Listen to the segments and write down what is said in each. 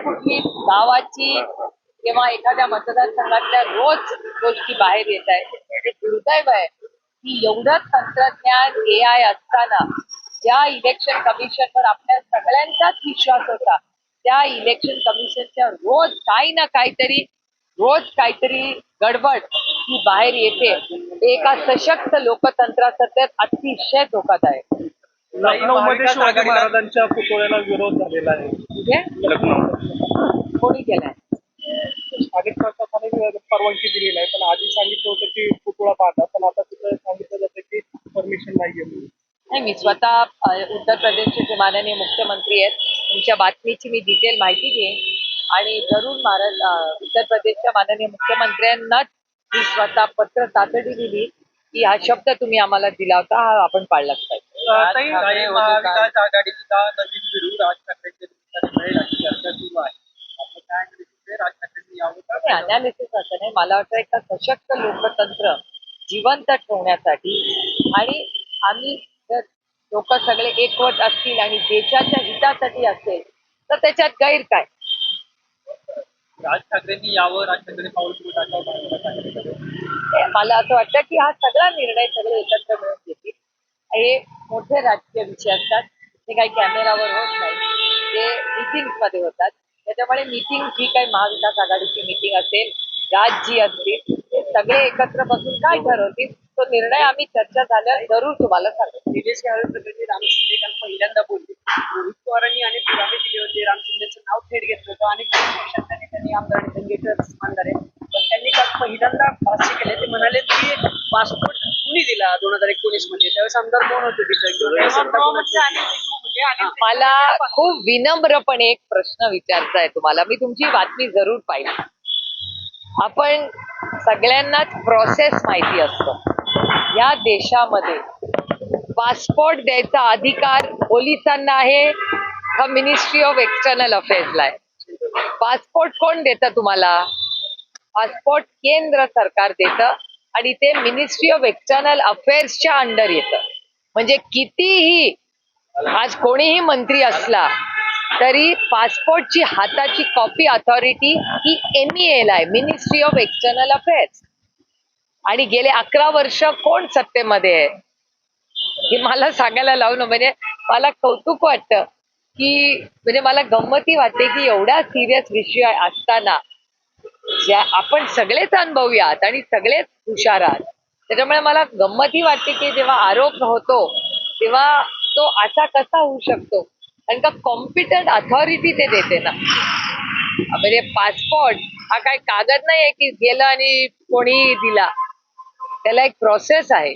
कुठली गावाची किंवा एखाद्या मतदारसंघातल्या रोज गोष्टी बाहेर येत आहेत. दुर्दैव आहे की एवढं तंत्रज्ञान ए आय असताना ज्या इलेक्शन कमिशनवर आपल्या सगळ्यांचाच विश्वास होता त्या इलेक्शन कमिशनच्या रोज काही ना काहीतरी रोज काहीतरी गडबड ही बाहेर येते. एका सशक्त लोकतंत्रासाठी अतिशय धोकादायक. लखनौमध्ये शिवाजी महाराजांच्या पुतळ्याला विरोध झालेला आहे. म्हणजे? लखनौ कोणी केलाय स्थानिक प्रशासनाने परवानगी दिली नाही पण आधी सांगितलं होतं की पुतळा पाहता. पण आता तिथं सांगितलं जातं की परमिशन म्हणून. नाही मी स्वतः उत्तर प्रदेशचे जे माननीय मुख्यमंत्री आहेत तुमच्या बातमीची मी डिटेल माहिती घेईन. आणि जरूर महाराज उत्तर प्रदेशच्या माननीय मुख्यमंत्र्यांनाच मी स्वतः पत्र तातडी दिली की हा शब्द तुम्ही आम्हाला दिला होता हा आपण पाळलाच पाहिजे. ताई, महाविकास आघाडीचा नवीन विरोध राज ठाकरेंच्या निमित्ताने मिळेल अशी चर्चा सुरू आहे. आपण काय म्हणतो राज ठाकरेंनी यावं का? अनालिसिस असं नाही. मला वाटतं एका सशक्त लोकतंत्र जिवंत ठेवण्यासाठी आणि आम्ही जर लोक सगळे एकवट असतील आणि देशाच्या हितासाठी असेल तर त्याच्यात गैर काय? राज ठाकरेंनी यावं राज ठाकरे पाऊल टाकावं मला असं वाटतं की हा सगळा निर्णय सगळे एकत्र मिळून घेतील. हे मोठे राजकीय विषय असतात. ते काही कॅमेरावर होत नाही. ते meetings मध्ये होतात. त्याच्यामुळे मीटिंग जी काही महाविकास आघाडीची मीटिंग असेल जी असतील ते सगळे एकत्र बसून काय ठरवतील तो निर्णय आम्ही चर्चा झाल्यावर जरूर तुम्हाला सांगू. निलेश यावेळी प्रकरणी राम शिंदे काल पहिल्यांदा बोलले. रोहित पवारांनी अनेक पुरावे दिले होते. राम शिंदेचं नाव थेट घेतलं होतं. अनेक पक्षांच्या नेत्यांनी आमदार संघेचं मानणारे पण त्यांनी काल पहिल्यांदा भाष्य केले. ते म्हणाले की पासपोर्ट कुणी दिला दोन हजार एकोणीसमध्ये? त्यावेळेस आमदार कोण होते तिथे? किंवा होती? मला खूप विनम्रपणे एक प्रश्न विचारचा आहे तुम्हाला. मी तुमची बातमी जरूर पाहिली. आपण सगळ्यांनाच प्रोसेस माहिती असतं. या देशामध्ये पासपोर्ट द्यायचा अधिकार पोलिसांना आहे का मिनिस्ट्री ऑफ एक्सटर्नल अफेअर्सला आहे? पासपोर्ट कोण देतं तुम्हाला? पासपोर्ट केंद्र सरकार देतं आणि ते मिनिस्ट्री ऑफ एक्सटर्नल अफेअर्सच्या अंडर येतं. म्हणजे कितीही आज कोणीही मंत्री असला तरी पासपोर्टची हाताची कॉपी अथॉरिटी ही एमईएला आहे मिनिस्ट्री ऑफ एक्सटर्नल अफेअर्स आणि गेले अकरा वर्ष कोण सत्तेमध्ये आहे? हे मला सांगायला लावून म्हणजे मला कौतुक वाटतं की म्हणजे मला गंमती वाटते की एवढा सिरियस विषय असताना ज्या आपण सगळेच अनुभवूयात आणि सगळेच हुशार आहात. त्याच्यामुळे मला गंमतही वाटते की जेव्हा आरोप होतो तेव्हा तो असा कसा होऊ शकतो? कारण का कॉम्पिटंट अथॉरिटी ते देते ना. म्हणजे पासपोर्ट हा काय कागद नाही आहे की गेलं आणि कोणी दिला. त्याला एक प्रोसेस आहे.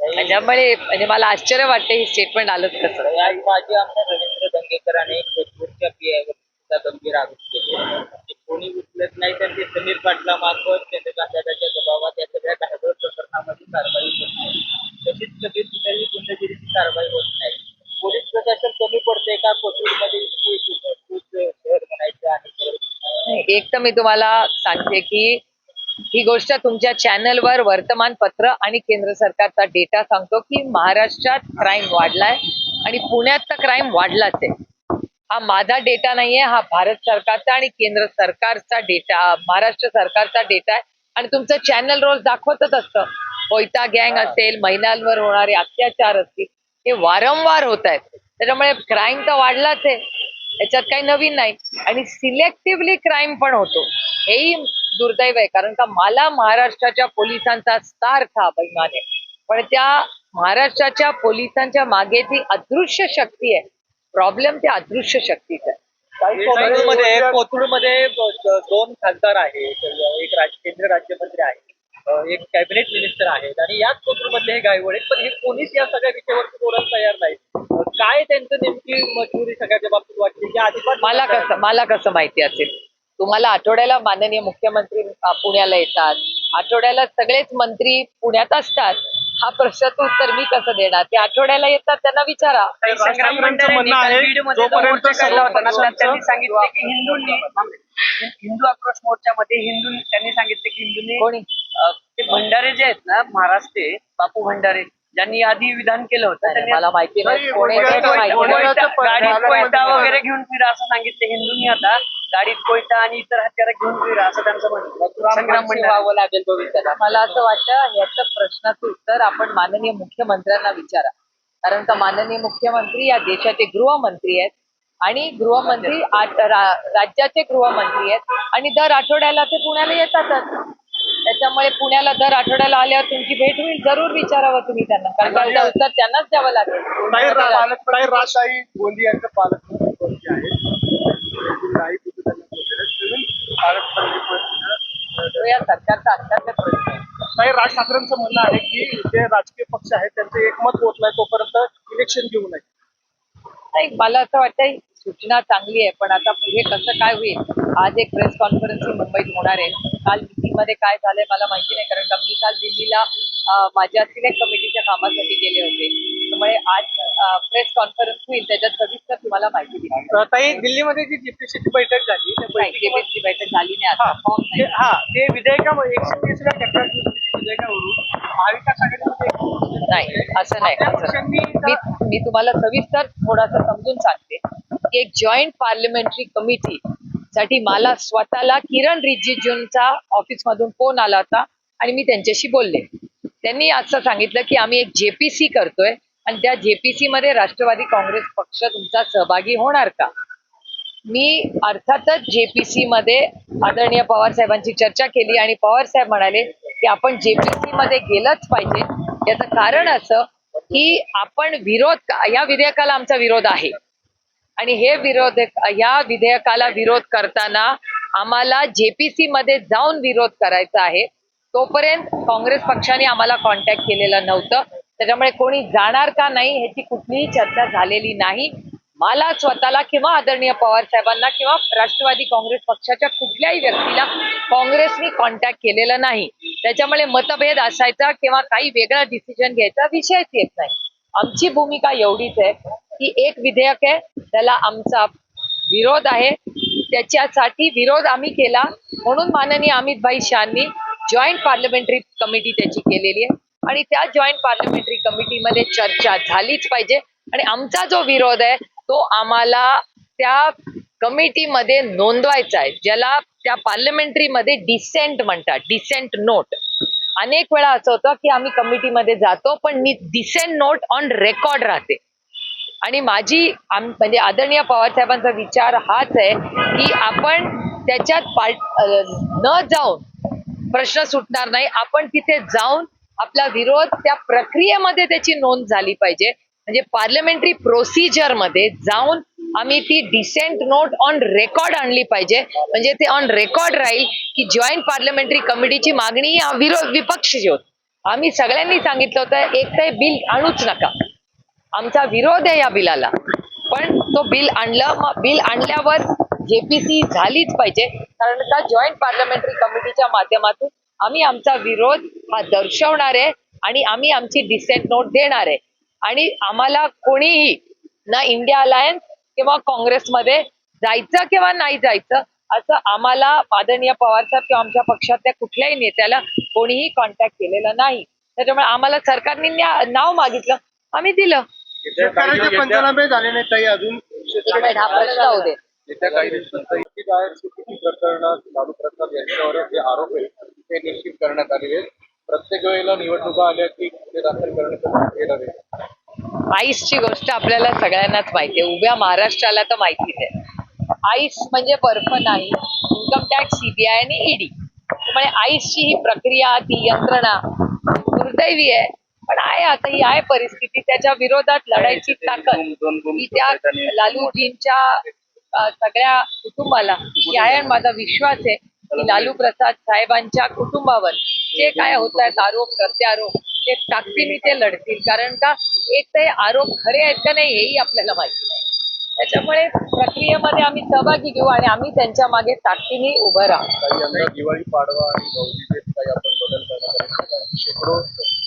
त्याच्यामुळे म्हणजे मला आश्चर्य वाटते ही स्टेटमेंट आलंच कसं माझी माजी आमदार रवींद्र दंगेकरांनी जोधपूरच्या गंभीर आरोप केले. कोणी उचलत नाही तर ते समीर पाटला मार्फत दबावात या सगळ्या धाडळ प्रकरणामध्ये कारवाई होत नाही. तशीच सगळी कुठेही गुंडगिरीची कारवाई होत नाही. पोलीस प्रशासन कमी पडते का? कोथरूडमध्ये शहर म्हणायचं आहे एक तर मी तुम्हाला सांगते की ही गोष्ट तुमच्या चॅनलवर वर्तमानपत्र आणि केंद्र सरकारचा डेटा सांगतो की महाराष्ट्रात क्राईम वाढलाय आणि पुण्यात तर क्राईम वाढलाच आहे. हा माझा डेटा नाहीये हा भारत सरकारचा आणि केंद्र सरकारचा डेटा महाराष्ट्र सरकारचा डेटा आहे. आणि तुमचं चॅनल रोज दाखवतच असतं. कोयता गँग असेल महिलांवर होणारे अत्याचार असतील हे वारंवार होत आहेत. त्याच्यामुळे क्राईम तर वाढलाच आहे. याच्यात काही नवीन नाही. आणि सिलेक्टिव्हली क्राईम पण होतो. हेही दुर्दैव आहे. कारण का मला महाराष्ट्राच्या पोलिसांचा सार्थ अभिमान आहे. पण त्या महाराष्ट्राच्या पोलिसांच्या मागे जी अदृश्य शक्ती आहे. प्रॉब्लेम त्या अदृश्य शक्तीचा आहे. कोथरूडमध्ये कोथरूडमध्ये दोन खासदार आहेत. एक राज केंद्र राज्यमंत्री आहे एक कॅबिनेट मिनिस्टर आहेत. आणि याच कोथरूडमधले हे गायवड आहेत. पण हे कोणीच या सगळ्या विषयावरती बोलायला तयार नाही काय त्यांचं नेमकी मजबुरी सगळ्याच्या बाबतीत वाटते? की अजिबात मला कसं मला कसं माहिती असेल? तुम्हाला आठवड्याला माननीय मुख्यमंत्री पुण्याला येतात. आठवड्याला सगळेच मंत्री पुण्यात असतात. हा प्रश्नाचं उत्तर मी कसं देणार ते आठवड्याला येतात त्यांना विचारा संग्राम म्हणणं आहे जोपर्यंत सर्व पक्षांचं त्यांनी सांगितले की हिंदूंनी हिंदू आक्रोश मोर्चामध्ये हिंदू त्यांनी सांगितले की हिंदूंनी कोणी अं, ते भंडारे जे आहेत ना महाराष्ट्र बापू भंडारे ज्यांनी आधी विधान केलं होतं नाही, त्यांनी मला माहिती नाही कोणी कोणी- कोणी माहिती कोणी-. कोणी- सांगितलं हिंदूंनी आता गाडीत कोयता आणि इतर हत्यारं घेऊन फिरा असं त्यांचं म्हणणं संग्राम मंडळ व्हावं लागेल भविष्याला मला असं वाटतं याचं प्रश्नाचं उत्तर आपण माननीय मुख्यमंत्र्यांना विचारा. कारण का माननीय मुख्यमंत्री या देशाचे गृहमंत्री आहेत आणि गृहमंत्री राज्याचे गृहमंत्री आहेत आणि दर आठवड्याला ते पुण्याला येतातच. त्याच्यामुळे पुण्याला दर आठवड्याला आल्यावर तुमची भेट होईल जरूर विचारावं तुम्ही त्यांना. कारण याचं उत्तर त्यांनाच द्यावं लागेल. राजशाही गोंदी यांचं पालकमंत्री आहे नाही तिथे त्यांना पोहोचलेलं. नवीन पालकमंत्री पद तिथं, तो ताई राज ठाकरेंचं म्हणणं आहे की जे राजकीय पक्ष आहेत त्यांचं एकमत होत नाही तोपर्यंत इलेक्शन घेऊ नये. मला असं वाटतं सूचना चांगली आहे पण आता पुढे कसं काय होईल आज एक प्रेस कॉन्फरन्स मुंबईत होणार आहे. काल मध्ये काय झालंय मला माहिती नाही कारण का मी काल दिल्लीला माझ्या सिलेक्ट कमिटीच्या कामासाठी गेले होते. त्यामुळे आज प्रेस कॉन्फरन्स होईल त्याच्यात सविस्तर तुम्हाला माहिती दिली ताई दिल्लीमध्ये जी जीपीसीची बैठक झाली केबीसी बैठक झाली नाही आता फॉर्म ते- नाही. हा ते विधेयकामध्ये एकशे तीसव्या विधेयकावरून महाविकास आघाडीमध्ये नाही असं नाही असं मी मी तुम्हाला सविस्तर थोडासा समजून सांगते की एक जॉईंट पार्लमेंटरी कमिटी साठी मला स्वतःला किरण रिजिजूंचा ऑफिस मधून फोन आला होता आणि मी त्यांच्याशी बोलले. त्यांनी असं सांगितलं की आम्ही एक जेपीसी करतोय आणि त्या जेपीसी मध्ये राष्ट्रवादी काँग्रेस पक्ष तुमचा सहभागी होणार का? मी अर्थातच जेपीसी मध्ये आदरणीय पवार साहेबांची चर्चा केली आणि पवार साहेब म्हणाले की आपण जेपीसी मध्ये गेलंच पाहिजे. याचं कारण असं की आपण विरोध या विधेयकाला आमचा विरोध आहे. आणि हे विरोध या विधेयकाला विरोध करताना आम्हाला जेपीसी मध्ये जाऊन विरोध करायचा आहे. तोपर्यंत काँग्रेस पक्षाने आम्हाला कॉन्टॅक्ट केलेला नव्हतं. त्याच्यामुळे कोणी जाणार का नाही ह्याची कुठलीही चर्चा झालेली नाही. मला स्वतःला किंवा आदरणीय पवार साहेबांना किंवा राष्ट्रवादी काँग्रेस पक्षाच्या कुठल्याही व्यक्तीला काँग्रेसनी कॉन्टॅक्ट केलेलं नाही. त्याच्यामुळे मतभेद असायचा किंवा काही वेगळा डिसिजन घ्यायचा विषयच येत नाही. आमची भूमिका एवढीच आहे की एक विधेयक आहे त्याला आमचा विरोध आहे. त्याच्यासाठी विरोध आम्ही केला. म्हणून माननीय अमितभाई शहांनी शहानी जॉईंट पार्लमेंटरी कमिटी त्याची केलेली आहे. आणि त्या जॉईंट पार्लमेंटरी कमिटीमध्ये चर्चा झालीच पाहिजे. आणि आमचा जो विरोध आहे तो आम्हाला त्या कमिटीमध्ये नोंदवायचा आहे ज्याला त्या पार्लमेंटरीमध्ये डिसेंट म्हणतात डिसेंट नोट अनेक वेळा असं होतं की आम्ही कमिटीमध्ये जातो पण डिसेंट नोट ऑन रेकॉर्ड राहते. आणि माझी आम- म्हणजे आदरणीय पवार साहेबांचा विचार हाच आहे की आपण त्याच्यात पार्ट न जाऊन प्रश्न सुटणार नाही. आपण तिथे जाऊन आपला विरोध त्या प्रक्रियेमध्ये त्याची नोंद झाली पाहिजे. म्हणजे पार्लमेंटरी प्रोसिजरमध्ये जाऊन आम्ही ती डिसेंट नोट ऑन रेकॉर्ड आणली पाहिजे. म्हणजे ते ऑन रेकॉर्ड राहील की जॉईंट पार्लमेंटरी कमिटीची मागणी विरोध विरोध जे होत. आम्ही सगळ्यांनी सांगितलं होतं एक तर बिल आणूच नका. आमचा विरोध आहे या बिलाला. पण तो बिल आणलं मग बिल आणल्यावर जेपीसी झालीच पाहिजे. कारण का जॉईंट पार्लमेंटरी कमिटीच्या माध्यमातून आम्ही आमचा विरोध हा दर्शवणार आहे आणि आम्ही आमची डिसेंट नोट देणार आहे. आणि आम्हाला कोणीही ना इंडिया अलायन्स किंवा काँग्रेसमध्ये जायचं किंवा नाही जायचं असं आम्हाला आदरणीय पवार साहेब किंवा आमच्या पक्षातल्या कुठल्याही नेत्याला कोणीही कॉन्टॅक्ट केलेला नाही. त्याच्यामुळे आम्हाला सरकारने नाव मागितलं आम्ही दिलं. शेतकऱ्याचे पंचनामे झाले नाही ताई अजून. एक मिनिट हा प्रश्न होऊ दे. येत्या काही दिवसांत जाहीर चुकीची प्रकरणात लालू प्रसाद यांच्यावर जे आरोप आहेत ते निश्चित करण्यात आलेले आहेत. प्रत्येक वेळेला निवडणुका आल्या की ते दाखल करण्याचं केलं आईसची गोष्ट आपल्याला सगळ्यांनाच माहिती आहे. उभ्या महाराष्ट्राला तर माहितीच आहे. आईस म्हणजे बर्फ नाही इन्कम टॅक्स सीबीआय आणि ईडी त्यामुळे आईसची ही प्रक्रिया ती यंत्रणा दुर्दैवी आहे. पण आहे आता ही आहे परिस्थिती. त्याच्या विरोधात लढायची ताकद ही त्या लालूजींच्या सगळ्या कुटुंबाला आहे आणि माझा विश्वास आहे. लालू प्रसाद साहेबांच्या कुटुंबावर जे काय होत आहेत आरोप प्रत्यारोप ते ताकदीने ते लढतील. कारण का एक हे आरोप खरे आहेत का नाही हेही आपल्याला माहिती नाही. त्याच्यामुळे प्रक्रियेमध्ये आम्ही सहभागी घेऊ आणि आम्ही त्यांच्या मागे ताकदीने उभं राहू. दिवाळी पाडवा आणि काही आपण बदल शेकडो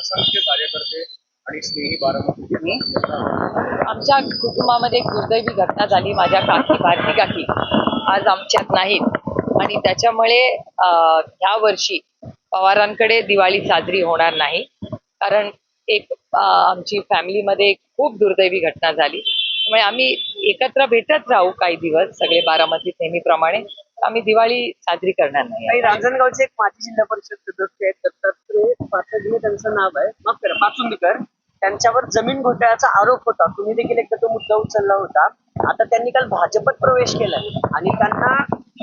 असंख्य कार्यकर्ते आणि स्नेही बारामती आमच्या कुटुंबामध्ये एक दुर्दैवी घटना झाली. माझ्या काकी भारती काकी आज आमच्यात नाहीत. आणि त्याच्यामुळे ह्या वर्षी पवारांकडे दिवाळी साजरी होणार नाही. कारण एक आमची फॅमिलीमध्ये एक खूप दुर्दैवी घटना झाली. त्यामुळे आम्ही एकत्र भेटत राहू काही दिवस सगळे बारामतीत नेहमीप्रमाणे. आम्ही दिवाळी साजरी करणार नाही. रांजणगावचे एक माजी जिल्हा परिषद सदस्य आहेत दत्तात्रय त्यांचं नाव आहे. माफ करा पाचुंदकर. त्यांच्यावर जमीन घोटाळ्याचा आरोप होता. तुम्ही देखील एकदा तो मुद्दा उचलला होता. आता त्यांनी काल भाजपत प्रवेश केलाय. आणि त्यांना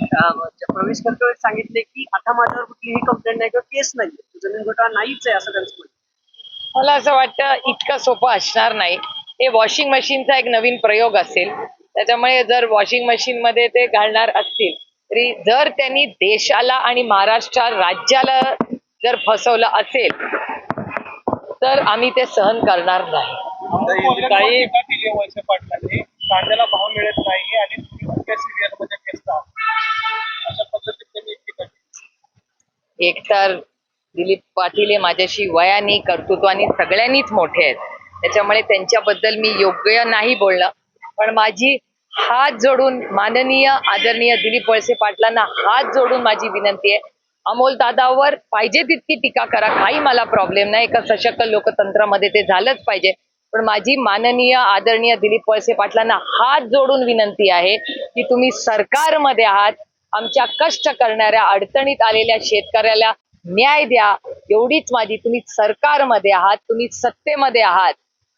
प्रवेश करते सांगितले की आता माझ्यावर कुठलीही कंप्लेंट नाही किंवा केस नाही. जमीन घोटाळा नाहीच आहे असं त्यांचं. मला असं वाटतं इतकं सोपं असणार नाही. हे वॉशिंग मशीनचा एक नवीन प्रयोग असेल. त्याच्यामुळे जर वॉशिंग मशीन मध्ये ते घालणार असतील तरी जर त्यांनी देशाला आणि महाराष्ट्र राज्याला जर फसवलं असेल तर आम्ही ते सहन करणार नाही. काही कांद्याला भाव मिळत नाही आणि अशा पद्धतीने त्यांनी टीका केली. एकतर दिलीप पाटील हे माझ्याशी वयाने कर्तृत्वाने सगळ्यांनीच मोठे आहेत. त्याच्यामुळे त्यांच्याबद्दल मी योग्य नाही बोलणं पण माझी हात जोडून माननीय आदरणीय दिलीप वळसे पाटलांना हात जोडून माझी विनंती आहे. अमोल दादावर पाहिजे तितकी टीका करा. काही मला प्रॉब्लेम नाही. एका सशक्त लोकतंत्रामध्ये ते झालंच पाहिजे. पण माझी माननीय आदरणीय दिलीप वळसे पाटलांना हात जोडून विनंती आहे की तुम्ही सरकारमध्ये आहात. आमच्या कष्ट करणाऱ्या अडचणीत आलेल्या शेतकऱ्याला न्याय द्या. एवढीच माझी तुम्ही सरकारमध्ये आहात. तुम्ही सत्तेमध्ये आहात.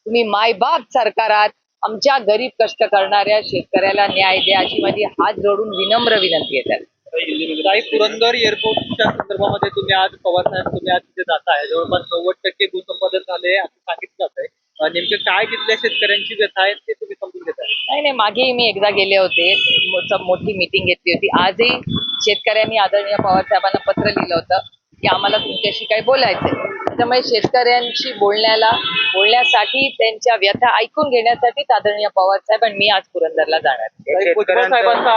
तुम्ही मायबाप सरकार आहात. आमच्या गरीब कष्ट करणाऱ्या शेतकऱ्याला न्याय द्या अशी माझी हात जोडून विनम्र विनंती येतात काही पुरंदर एअरपोर्टच्या संदर्भामध्ये तुम्ही आज पवार साहेब तुम्ही आज तिथे जात आहे जवळपास नव्वद टक्के भूसंपादन झाले असं सांगितलं जात आहे नेमके काय तिथल्या शेतकऱ्यांची व्यथा आहे ते तुम्ही समजून घेताय? नाही नाही मागेही मी एकदा गेले होते. मो- मोठी मीटिंग घेतली होती. आजही शेतकऱ्यांनी आदरणीय पवार साहेबांना पत्र लिहिलं होतं की आम्हाला तुमच्याशी काही बोलायचंय. त्याच्यामुळे शेतकऱ्यांशी बोलण्याला बोलण्यासाठी त्यांच्या व्यथा ऐकून घेण्यासाठी आदरणीय पवार साहेब आणि मी आज पुरंदरला जाणार आहे. भुजबळ साहेबांचा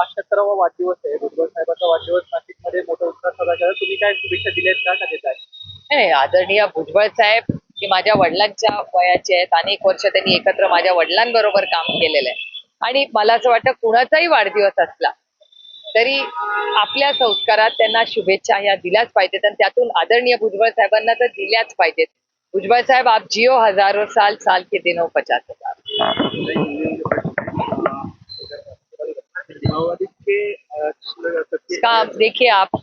आज सत्तरावा वाढदिवस आहे. भुजबळ साहेबांचा वाढदिवस नाशिकमध्ये मोठा उत्साह साजरा केला. तुम्ही काय शुभेच्छा दिल्यात का? का देताय? नाही नाही, आदरणीय भुजबळ साहेब की माझ्या वडिलांच्या वयाचे आहेत. अनेक वर्ष त्यांनी एकत्र माझ्या वडिलांबरोबर काम केलेलं आहे. आणि मला असं वाटतं कुणाचाही वाढदिवस असला तरी आपल्या संस्कारात त्यांना शुभेच्छा ह्या दिल्याच पाहिजेत आणि त्यातून आदरणीय भुजबळ साहेबांना तर दिल्याच पाहिजेत. भुजबळ साहेब आप जिओ हजारो साल साल के दिनों पचास हजार. देखिए आप